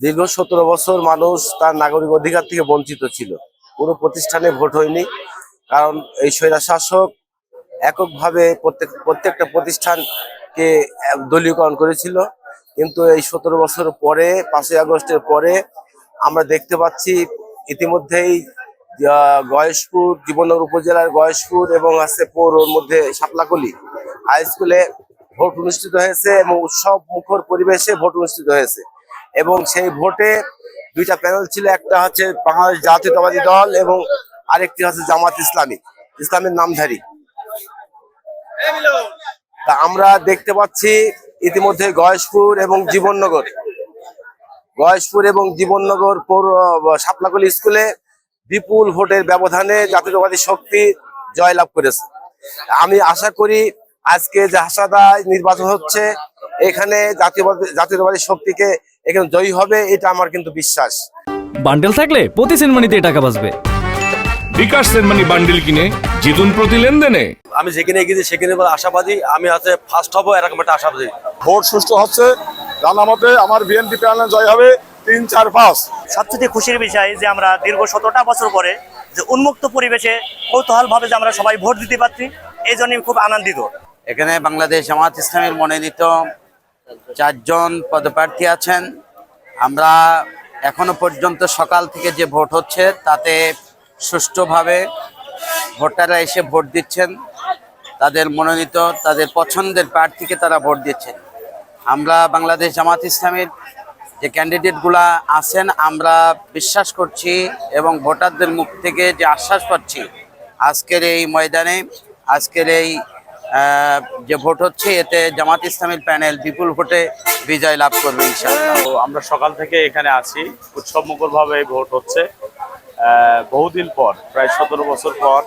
দীর্ঘ সতেরো বছর মানুষ তার নাগরিক অধিকার থেকে বঞ্চিত ছিল। কোনো প্রতিষ্ঠানে ভোট হয়নি, কারণ এই স্বৈরা শাসক এককভাবে প্রত্যেক, প্রত্যেকটা প্রতিষ্ঠানকে দলীয়করণ করেছিল। কিন্তু এই সতেরো বছর পরে, পাঁচই আগস্টের পরে আমরা দেখতে পাচ্ছি ইতিমধ্যেই গয়েশপুর জীবনগর উপজেলার গয়েশপুর এবং আছে পৌরর মধ্যে শাপলাকলি হাই স্কুলে ভোট অনুষ্ঠিত হয়েছে এবং উৎসব মুখর পরিবেশে ভোট অনুষ্ঠিত হয়েছে। এবং সেই ভোটে দুইটা প্যানেল ছিল, একটা হচ্ছে বাংলাদেশ জাতীয়তাবাদী দল এবং আরেকটি হচ্ছে জামাত ইসলামী। ইসলামের নামধারী। তা আমরা দেখতে পাচ্ছি ইতিমধ্যে গয়েশপুর এবং জীবননগর। গয়েশপুর এবং জীবননগর পৌর সাপলাকলি স্কুলে বিপুল ভোটের ব্যবধানে জাতীয়তাবাদী শক্তি জয়লাভ করেছে। আমি আশা করি আজকে যে হাসাদায় নির্বাচন হচ্ছে, এখানে জাতীয়বাদী, জাতীয়তাবাদী শক্তিকে এখানে জয়ী হবে এটা আমার কিন্তু বিশ্বাস। বান্ডেল থাকলে প্রতি সেনমানিতে টাকা বাঁচবে। বিকাশ সেনমানি বান্ডেল কিনে জিতুন প্রতি লেনদেনে। আমি যেখানে গিয়েছি সেখানে বলে আশাবাদী আমি হচ্ছে ফার্স্ট হব এরকম একটা আশাবাদী। ভোট সুষ্ঠু হচ্ছে জানা মতে আমার বিএনপি প্যানেল জয় হবে তিন চার পাঁচ। সবচেয়ে খুশির বিষয় যে আমরা দীর্ঘ সতেরোটা বছর পরে যে উন্মুক্ত পরিবেশে কৌতূহল ভাবে যে আমরা সবাই ভোট দিতে পারছি এই জন্য খুব আনন্দিত। এখানে বাংলাদেশ জামাত ইসলামের মনোনীত চারজন পদপ্রার্থী আছেন। আমরা এখনও পর্যন্ত সকাল থেকে যে ভোট হচ্ছে তাতে সুষ্ঠুভাবে ভোটাররা এসে ভোট দিচ্ছেন। তাদের মনোনীত, তাদের পছন্দের প্রার্থীকে তারা ভোট দিচ্ছেন। আমরা বাংলাদেশ জামাত ইসলামের যে ক্যান্ডিডেটগুলা আছেন, আমরা বিশ্বাস করছি এবং ভোটারদের মুখ থেকে যে আশ্বাস পাচ্ছি, আজকের এই ময়দানে, আজকের এই যে ভোট হচ্ছে, এতে জামাত ইসলামের প্যানেল বিপুল ভোটে বিজয় লাভ করবে ইনশাআল্লাহ। তো আমরা সকাল থেকে এখানে আছি। উৎসবমুখরভাবে ভাবে ভোট হচ্ছে। বহুদিন পর, প্রায় সতেরো বছর পর,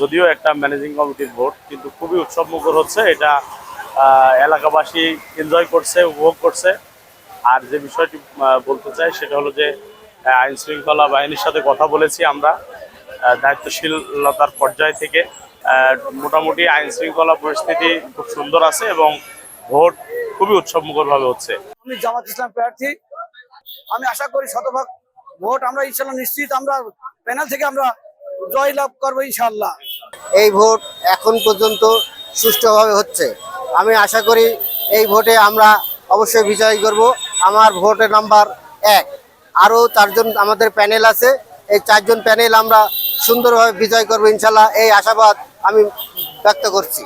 যদিও একটা ম্যানেজিং কমিটির ভোট, কিন্তু খুবই উৎসবমুখর হচ্ছে। এটা এলাকাবাসী এনজয় করছে, উপভোগ করছে। আর যে বিষয়টি বলতে চাই, সেটা হলো যে আইন শৃঙ্খলা বাহিনীর সাথে কথা বলেছি আমরা দায়িত্বশীলতার পর্যায় থেকে। মোটামুটি আইন শৃঙ্খলা পরিস্থিতি খুব সুন্দর আছে এবং ভোট খুবই উৎসব ভাবে হচ্ছে। আমি জামাত ইসলাম প্রার্থী। আমি আশা করি শতভাগ ভোট আমরা ইনশাল্লাহ নিশ্চিত আমরা প্যানেল থেকে আমরা জয় লাভ করব ইনশাল্লাহ। এই ভোট এখন পর্যন্ত সুষ্ঠুভাবে হচ্ছে। আমি আশা করি এই ভোটে আমরা অবশ্যই বিজয় করব। আমার ভোটের নাম্বার এক। আরও চারজন আমাদের প্যানেল আছে। এই চারজন প্যানেল আমরা সুন্দরভাবে বিজয় করব ইনশাল্লাহ। এই আশাবাদ আমি ব্যক্ত করছি।